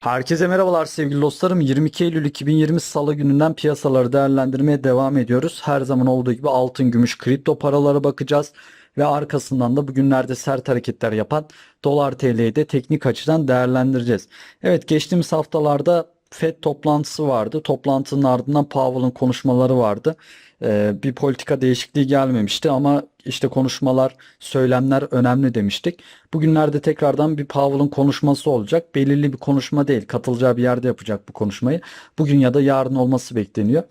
Herkese merhabalar sevgili dostlarım. 22 Eylül 2020 Salı gününden piyasaları değerlendirmeye devam ediyoruz. Her zaman olduğu gibi altın, gümüş, kripto paralara bakacağız. Ve arkasından da bugünlerde sert hareketler yapan dolar TL'yi de teknik açıdan değerlendireceğiz. Evet geçtiğimiz haftalarda FED toplantısı vardı. Toplantının ardından Powell'ın konuşmaları vardı. Ee, bir politika değişikliği gelmemişti ama işte konuşmalar, söylemler önemli demiştik. Bugünlerde tekrardan bir Powell'ın konuşması olacak. Belirli bir konuşma değil, katılacağı bir yerde yapacak bu konuşmayı. Bugün ya da yarın olması bekleniyor.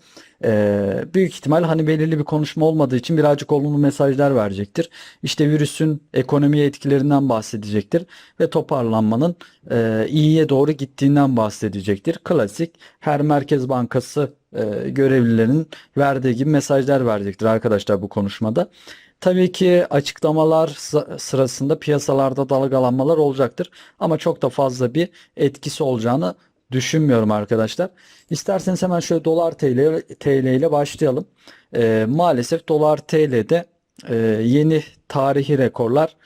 Ee, büyük ihtimal hani belirli bir konuşma olmadığı için birazcık olumlu mesajlar verecektir. İşte virüsün ekonomiye etkilerinden bahsedecektir ve toparlanmanın e, iyiye doğru gittiğinden bahsedecektir. Klasik her merkez bankası e, görevlilerinin verdiği gibi mesajlar verecektir arkadaşlar bu konuşmada. Tabii ki açıklamalar sı- sırasında piyasalarda dalgalanmalar olacaktır ama çok da fazla bir etkisi olacağını düşünmüyorum arkadaşlar. İsterseniz hemen şöyle dolar TL, TL ile başlayalım. Ee, maalesef dolar TL'de e, yeni tarihi rekorlar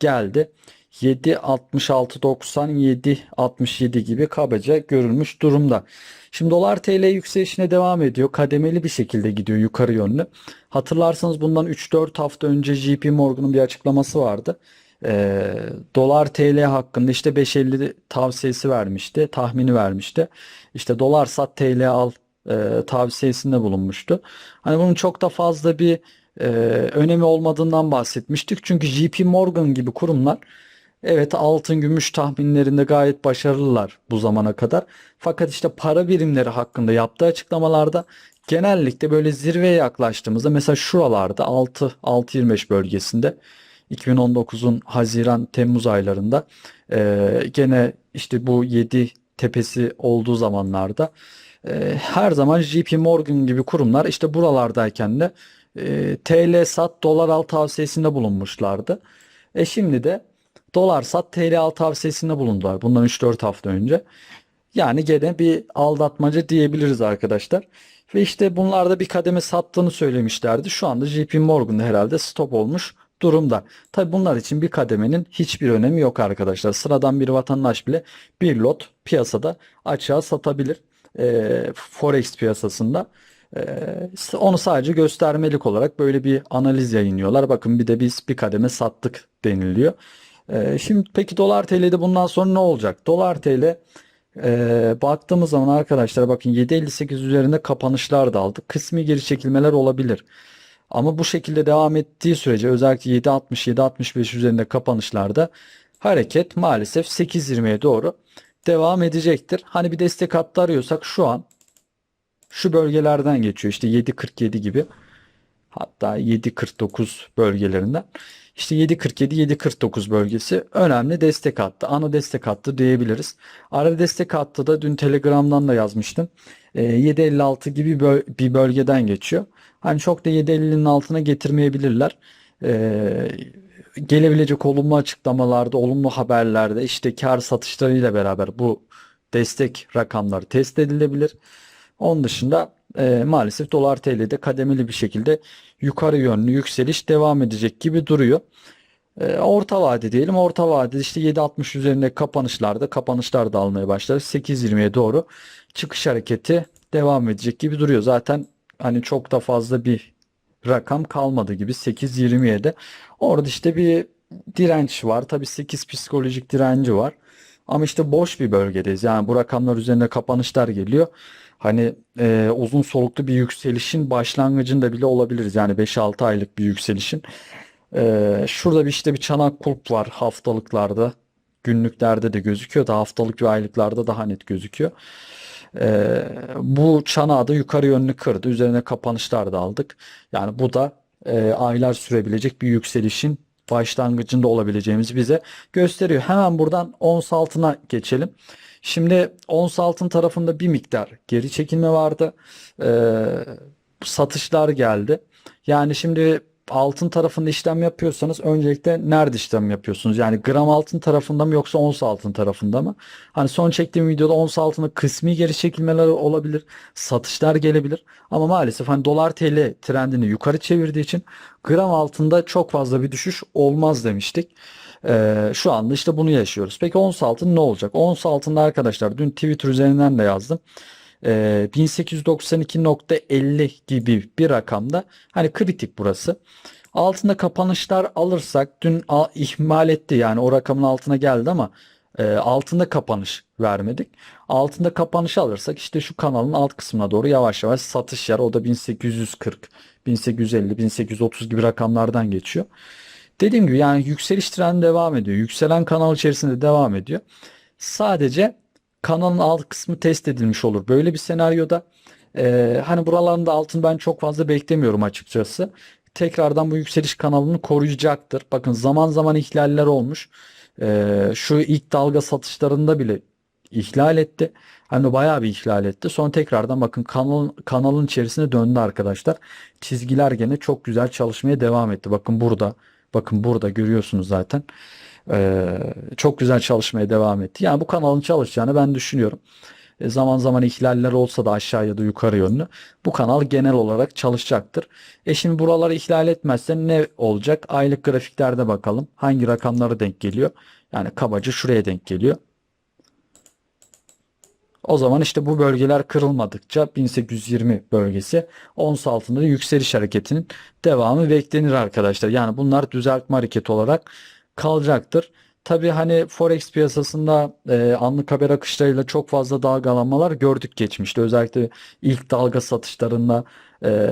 geldi. 7.66.90 7.67 gibi kabaca görülmüş durumda. Şimdi dolar TL yükselişine devam ediyor. Kademeli bir şekilde gidiyor yukarı yönlü. Hatırlarsanız bundan 3-4 hafta önce JP Morgan'ın bir açıklaması vardı. Ee, dolar TL hakkında işte 5.50 tavsiyesi vermişti, tahmini vermişti. İşte dolar sat TL al e, tavsiyesinde bulunmuştu. Hani bunun çok da fazla bir e, önemi olmadığından bahsetmiştik. Çünkü JP Morgan gibi kurumlar evet altın gümüş tahminlerinde gayet başarılılar bu zamana kadar. Fakat işte para birimleri hakkında yaptığı açıklamalarda genellikle böyle zirveye yaklaştığımızda mesela şuralarda 6 6.25 bölgesinde 2019'un Haziran Temmuz aylarında e, gene işte bu 7 tepesi olduğu zamanlarda e, her zaman JP Morgan gibi kurumlar işte buralardayken de e, TL sat dolar al tavsiyesinde bulunmuşlardı. E şimdi de dolar sat TL al tavsiyesinde bulundular bundan 3-4 hafta önce. Yani gene bir aldatmaca diyebiliriz arkadaşlar. Ve işte bunlarda bir kademe sattığını söylemişlerdi. Şu anda JP Morgan herhalde stop olmuş durumda. Tabi bunlar için bir kademenin hiçbir önemi yok arkadaşlar. Sıradan bir vatandaş bile bir lot piyasada açığa satabilir. Ee, Forex piyasasında. Ee, onu sadece göstermelik olarak böyle bir analiz yayınlıyorlar. Bakın bir de biz bir kademe sattık deniliyor. Ee, şimdi peki dolar TL'de bundan sonra ne olacak? Dolar TL e, baktığımız zaman arkadaşlar bakın 7.58 üzerinde kapanışlar da aldık. Kısmi geri çekilmeler olabilir. Ama bu şekilde devam ettiği sürece özellikle 7.60-7.65 üzerinde kapanışlarda hareket maalesef 8.20'ye doğru devam edecektir. Hani bir destek hattı arıyorsak şu an şu bölgelerden geçiyor. İşte 7.47 gibi hatta 7.49 bölgelerinden. İşte 7.47-7.49 bölgesi önemli destek hattı. Ana destek hattı diyebiliriz. Ara destek hattı da dün Telegram'dan da yazmıştım. Ee, 7.56 gibi böl- bir bölgeden geçiyor. Hani çok da 7.50'nin altına getirmeyebilirler. Ee, gelebilecek olumlu açıklamalarda, olumlu haberlerde işte kar satışlarıyla beraber bu destek rakamları test edilebilir. Onun dışında e, maalesef dolar TL'de kademeli bir şekilde yukarı yönlü yükseliş devam edecek gibi duruyor. E, orta vade diyelim. Orta vade işte 7.60 üzerinde kapanışlarda kapanışlar da almaya başlar. 8.20'ye doğru çıkış hareketi devam edecek gibi duruyor. Zaten hani çok da fazla bir rakam kalmadı gibi 8.20'ye de. Orada işte bir direnç var. Tabii 8 psikolojik direnci var. Ama işte boş bir bölgedeyiz. Yani bu rakamlar üzerine kapanışlar geliyor. Hani e, uzun soluklu bir yükselişin başlangıcında bile olabiliriz. Yani 5-6 aylık bir yükselişin. E, şurada bir işte bir çanak kulp var haftalıklarda. Günlüklerde de gözüküyor da haftalık ve aylıklarda daha net gözüküyor. E, bu çanağı da yukarı yönlü kırdı. Üzerine kapanışlar da aldık. Yani bu da e, aylar sürebilecek bir yükselişin başlangıcında olabileceğimizi bize gösteriyor. Hemen buradan ons altına geçelim. Şimdi ons altın tarafında bir miktar geri çekilme vardı. Ee, satışlar geldi. Yani şimdi altın tarafında işlem yapıyorsanız öncelikle nerede işlem yapıyorsunuz? Yani gram altın tarafında mı yoksa ons altın tarafında mı? Hani son çektiğim videoda ons altında kısmi geri çekilmeler olabilir. Satışlar gelebilir. Ama maalesef hani dolar TL trendini yukarı çevirdiği için gram altında çok fazla bir düşüş olmaz demiştik. Ee, şu anda işte bunu yaşıyoruz. Peki ons altın ne olacak? Ons altında arkadaşlar dün Twitter üzerinden de yazdım. Ee, 1892.50 gibi bir rakamda hani kritik burası. Altında kapanışlar alırsak dün a- ihmal etti yani o rakamın altına geldi ama e, altında kapanış vermedik. Altında kapanış alırsak işte şu kanalın alt kısmına doğru yavaş yavaş satış yer. O da 1840, 1850, 1830 gibi rakamlardan geçiyor. Dediğim gibi yani yükseliş trendi devam ediyor. Yükselen kanal içerisinde devam ediyor. Sadece kanalın alt kısmı test edilmiş olur. Böyle bir senaryoda e, hani buralarında altın ben çok fazla beklemiyorum açıkçası. Tekrardan bu yükseliş kanalını koruyacaktır. Bakın zaman zaman ihlaller olmuş. E, şu ilk dalga satışlarında bile ihlal etti. Hani bayağı bir ihlal etti. Sonra tekrardan bakın kanalın, kanalın içerisine döndü arkadaşlar. Çizgiler gene çok güzel çalışmaya devam etti. Bakın burada. Bakın burada görüyorsunuz zaten. Ee, çok güzel çalışmaya devam etti. Yani bu kanalın çalışacağını ben düşünüyorum. E, zaman zaman ihlaller olsa da aşağı ya da yukarı yönlü bu kanal genel olarak çalışacaktır. E şimdi buraları ihlal etmezse ne olacak? Aylık grafiklerde bakalım. Hangi rakamlara denk geliyor? Yani kabaca şuraya denk geliyor. O zaman işte bu bölgeler kırılmadıkça 1820 bölgesi ons altında da yükseliş hareketinin devamı beklenir arkadaşlar. Yani bunlar düzeltme hareketi olarak kalacaktır. Tabii hani Forex piyasasında e, anlık haber akışlarıyla çok fazla dalgalanmalar gördük geçmişte. Özellikle ilk dalga satışlarında e,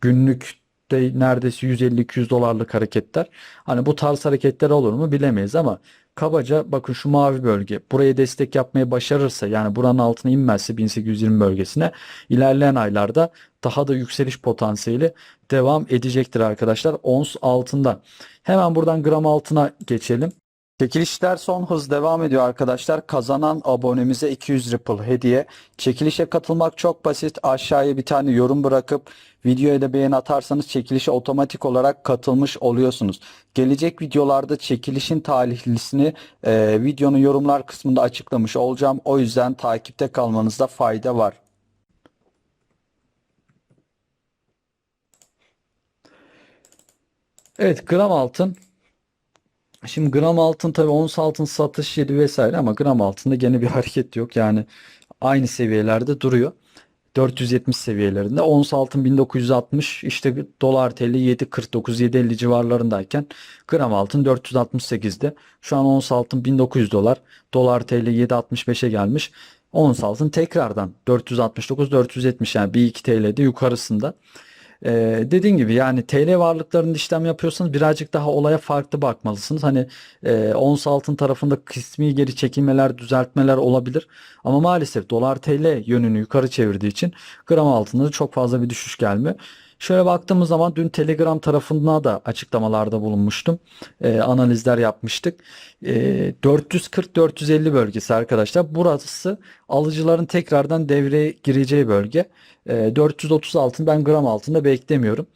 günlük de neredeyse 150-200 dolarlık hareketler. Hani bu tarz hareketler olur mu bilemeyiz ama kabaca bakın şu mavi bölge buraya destek yapmayı başarırsa yani buranın altına inmezse 1820 bölgesine ilerleyen aylarda daha da yükseliş potansiyeli devam edecektir arkadaşlar. Ons altında. Hemen buradan gram altına geçelim. Çekilişler son hız devam ediyor arkadaşlar. Kazanan abonemize 200 Ripple hediye. Çekilişe katılmak çok basit. Aşağıya bir tane yorum bırakıp videoya da beğeni atarsanız çekilişe otomatik olarak katılmış oluyorsunuz. Gelecek videolarda çekilişin tarihlisini e, videonun yorumlar kısmında açıklamış olacağım. O yüzden takipte kalmanızda fayda var. Evet gram altın Şimdi gram altın tabii ons altın satış yedi vesaire ama gram altında gene bir hareket yok. Yani aynı seviyelerde duruyor. 470 seviyelerinde. Ons altın 1960 işte dolar TL 7.49 7.50 civarlarındayken gram altın 468'de. Şu an ons altın 1900 dolar. Dolar TL 7.65'e gelmiş. Ons altın tekrardan 469 470 yani 1-2 TL'de yukarısında. Ee, dediğim gibi yani TL varlıklarında işlem yapıyorsanız birazcık daha olaya farklı bakmalısınız. Hani e, ons altın tarafında kısmi geri çekilmeler, düzeltmeler olabilir. Ama maalesef dolar TL yönünü yukarı çevirdiği için gram altında da çok fazla bir düşüş gelmiyor. Şöyle baktığımız zaman dün Telegram tarafına da açıklamalarda bulunmuştum. Ee, analizler yapmıştık. Ee, 440-450 bölgesi arkadaşlar. Burası alıcıların tekrardan devreye gireceği bölge. Ee, 430 altın ben gram altında beklemiyorum.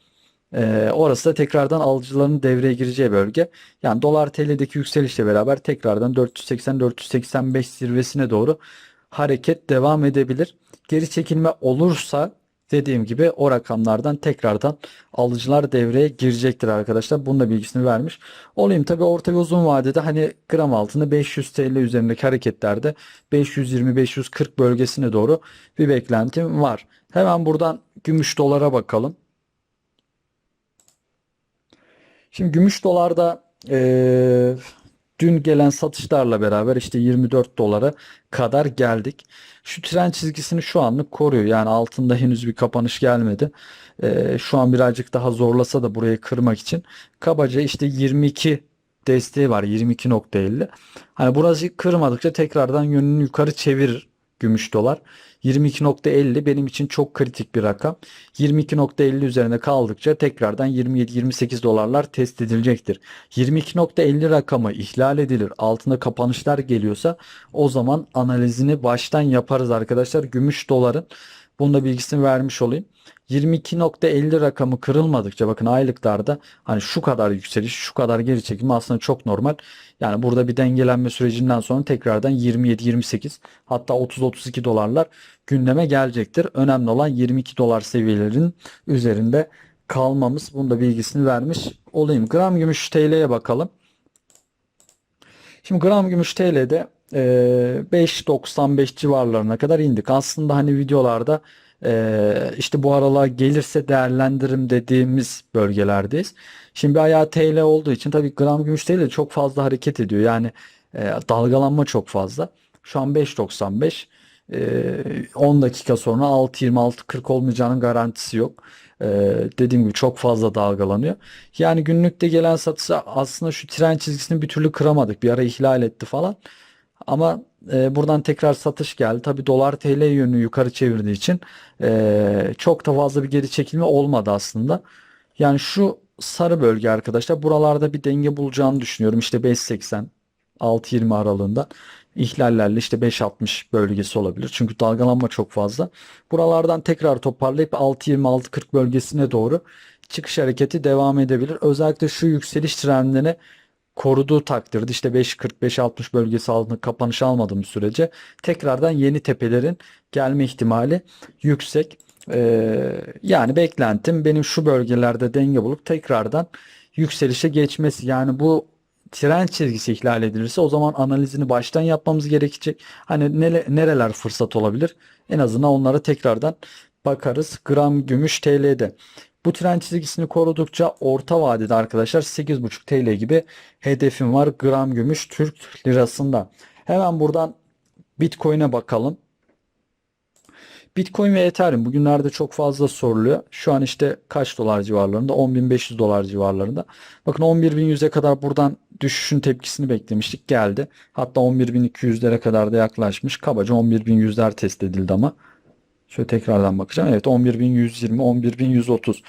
Ee, orası da tekrardan alıcıların devreye gireceği bölge. Yani dolar TL'deki yükselişle beraber tekrardan 480-485 zirvesine doğru hareket devam edebilir. Geri çekilme olursa dediğim gibi o rakamlardan tekrardan alıcılar devreye girecektir arkadaşlar. Bunun da bilgisini vermiş. Olayım tabi orta ve uzun vadede hani gram altında 500 TL üzerindeki hareketlerde 520-540 bölgesine doğru bir beklentim var. Hemen buradan gümüş dolara bakalım. Şimdi gümüş dolarda eee, dün gelen satışlarla beraber işte 24 dolara kadar geldik. Şu tren çizgisini şu anlık koruyor. Yani altında henüz bir kapanış gelmedi. Eee, şu an birazcık daha zorlasa da burayı kırmak için kabaca işte 22 desteği var 22.50. Hani burası kırmadıkça tekrardan yönünü yukarı çevirir gümüş dolar. 22.50 benim için çok kritik bir rakam. 22.50 üzerinde kaldıkça tekrardan 27-28 dolarlar test edilecektir. 22.50 rakamı ihlal edilir. Altında kapanışlar geliyorsa o zaman analizini baştan yaparız arkadaşlar. Gümüş doların bunun da bilgisini vermiş olayım. 22.50 rakamı kırılmadıkça bakın aylıklarda hani şu kadar yükseliş, şu kadar geri çekilme aslında çok normal. Yani burada bir dengelenme sürecinden sonra tekrardan 27-28 hatta 30-32 dolarlar gündeme gelecektir. Önemli olan 22 dolar seviyelerinin üzerinde kalmamız. Bunun da bilgisini vermiş olayım. Gram gümüş TL'ye bakalım. Şimdi gram gümüş TL'de e, 5.95 civarlarına kadar indik. Aslında hani videolarda e, işte bu aralar gelirse değerlendiririm dediğimiz bölgelerdeyiz. Şimdi ayağı TL olduğu için tabii gram gümüş TL çok fazla hareket ediyor. Yani e, dalgalanma çok fazla. Şu an 5.95. E, 10 dakika sonra 6.26-40 olmayacağının garantisi yok. E, dediğim gibi çok fazla dalgalanıyor. Yani günlükte gelen satışa aslında şu tren çizgisini bir türlü kıramadık. Bir ara ihlal etti falan. Ama e, buradan tekrar satış geldi. Tabii dolar TL yönü yukarı çevirdiği için e, çok da fazla bir geri çekilme olmadı aslında. Yani şu sarı bölge arkadaşlar buralarda bir denge bulacağını düşünüyorum. İşte 5.80 6.20 aralığında ihlallerle işte 5.60 bölgesi olabilir. Çünkü dalgalanma çok fazla. Buralardan tekrar toparlayıp 6.20-6.40 bölgesine doğru çıkış hareketi devam edebilir. Özellikle şu yükseliş trendini koruduğu takdirde işte 5.40-5.60 bölgesi altında kapanış almadığımız sürece tekrardan yeni tepelerin gelme ihtimali yüksek. Ee, yani beklentim benim şu bölgelerde denge bulup tekrardan yükselişe geçmesi. Yani bu tren çizgisi ihlal edilirse o zaman analizini baştan yapmamız gerekecek. Hani nele, nereler fırsat olabilir? En azından onlara tekrardan bakarız. Gram gümüş TL'de. Bu tren çizgisini korudukça orta vadede arkadaşlar 8.5 TL gibi hedefim var gram gümüş Türk lirasında. Hemen buradan Bitcoin'e bakalım. Bitcoin ve Ethereum bugünlerde çok fazla soruluyor. Şu an işte kaç dolar civarlarında? 10.500 dolar civarlarında. Bakın 11.100'e kadar buradan düşüşün tepkisini beklemiştik. Geldi. Hatta 11.200'lere kadar da yaklaşmış. Kabaca 11.100'ler test edildi ama. Şöyle tekrardan bakacağım. Evet 11.120, 11.130.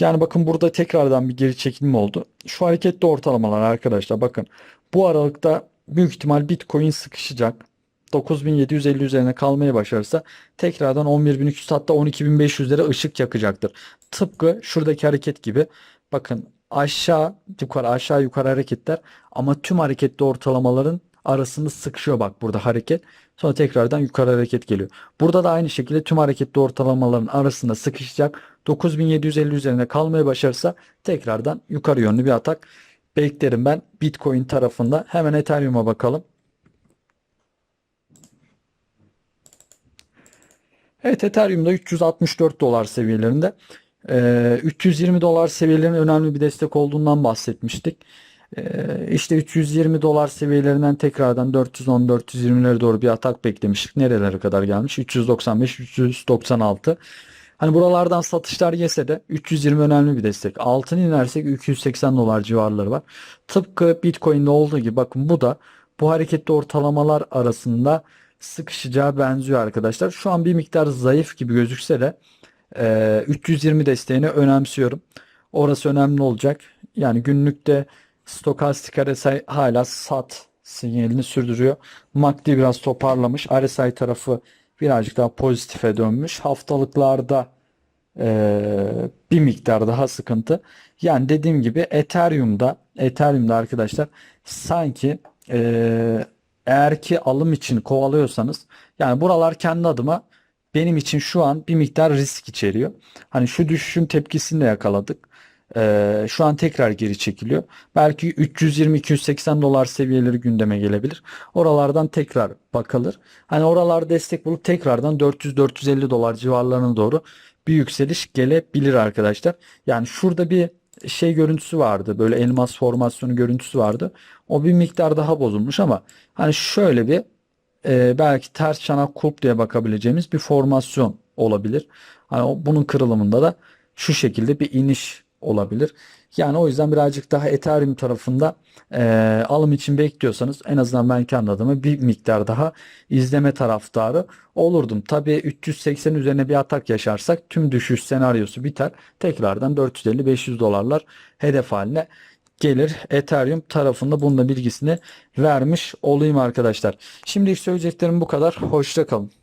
Yani bakın burada tekrardan bir geri çekilme oldu. Şu hareketli ortalamalar arkadaşlar bakın. Bu aralıkta büyük ihtimal Bitcoin sıkışacak. 9750 üzerine kalmaya başarırsa tekrardan 11300 hatta 12500'lere ışık yakacaktır. Tıpkı şuradaki hareket gibi. Bakın aşağı yukarı aşağı yukarı hareketler ama tüm hareketli ortalamaların arasında sıkışıyor bak burada hareket. Sonra tekrardan yukarı hareket geliyor. Burada da aynı şekilde tüm hareketli ortalamaların arasında sıkışacak. 9750 üzerine kalmaya başarırsa tekrardan yukarı yönlü bir atak beklerim ben Bitcoin tarafında. Hemen Ethereum'a bakalım. Evet Ethereum'da 364 dolar seviyelerinde. Ee, 320 dolar seviyelerinin önemli bir destek olduğundan bahsetmiştik. Ee, işte 320 dolar seviyelerinden tekrardan 410-420'lere doğru bir atak beklemiştik. Nerelere kadar gelmiş? 395-396. Hani buralardan satışlar yese de 320 önemli bir destek. Altın inersek 280 dolar civarları var. Tıpkı Bitcoin'de olduğu gibi bakın bu da bu hareketli ortalamalar arasında sıkışacağı benziyor arkadaşlar. Şu an bir miktar zayıf gibi gözükse de e, 320 desteğini önemsiyorum. Orası önemli olacak. Yani günlükte stokastik RSI hala sat sinyalini sürdürüyor. MACD biraz toparlamış. RSI tarafı birazcık daha pozitife dönmüş. Haftalıklarda e, bir miktar daha sıkıntı. Yani dediğim gibi Ethereum'da Ethereum'da arkadaşlar sanki e, eğer ki alım için kovalıyorsanız yani buralar kendi adıma benim için şu an bir miktar risk içeriyor. Hani şu düşüşün tepkisini de yakaladık. Ee, şu an tekrar geri çekiliyor. Belki 320-280 dolar seviyeleri gündeme gelebilir. Oralardan tekrar bakılır. Hani oralar destek bulup tekrardan 400-450 dolar civarlarına doğru bir yükseliş gelebilir arkadaşlar. Yani şurada bir şey görüntüsü vardı. Böyle elmas formasyonu görüntüsü vardı. O bir miktar daha bozulmuş ama hani şöyle bir e, belki ters çanak kulp diye bakabileceğimiz bir formasyon olabilir. Hani bunun kırılımında da şu şekilde bir iniş olabilir. Yani o yüzden birazcık daha Ethereum tarafında e, alım için bekliyorsanız en azından ben kendi adıma bir miktar daha izleme taraftarı olurdum. Tabii 380 üzerine bir atak yaşarsak tüm düşüş senaryosu biter. Tekrardan 450-500 dolarlar hedef haline gelir. Ethereum tarafında bunun da bilgisini vermiş olayım arkadaşlar. Şimdi söyleyeceklerim bu kadar. Hoşça kalın.